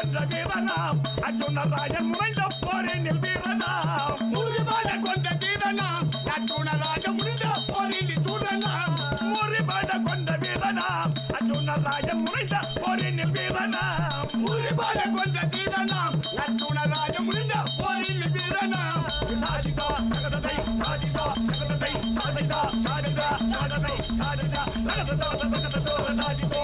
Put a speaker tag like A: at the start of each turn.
A: கொன்ற வீரனாம் அர்ஜுன ராஜன் முனைந்த போரினில் வீரனாம்
B: நூறு பாட கொண்ட வீரனாம் அர்ஜுன ராஜன் முனைந்த போரில் தூரனாம்
A: நூறு பாட கொண்ட வீரனாம் அர்ஜுன ராஜன் முனைந்த போரினில் வீரனாம்
B: நூறு பாட கொண்ட வீரனாம் அர்ஜுன ராஜன் முனைந்த போரில் வீரனாம்
A: சாதிதா சகததை சாதிதா சகததை சாதிதா சாதிதா சாதிதா சாதிதா சகததா சாதிதா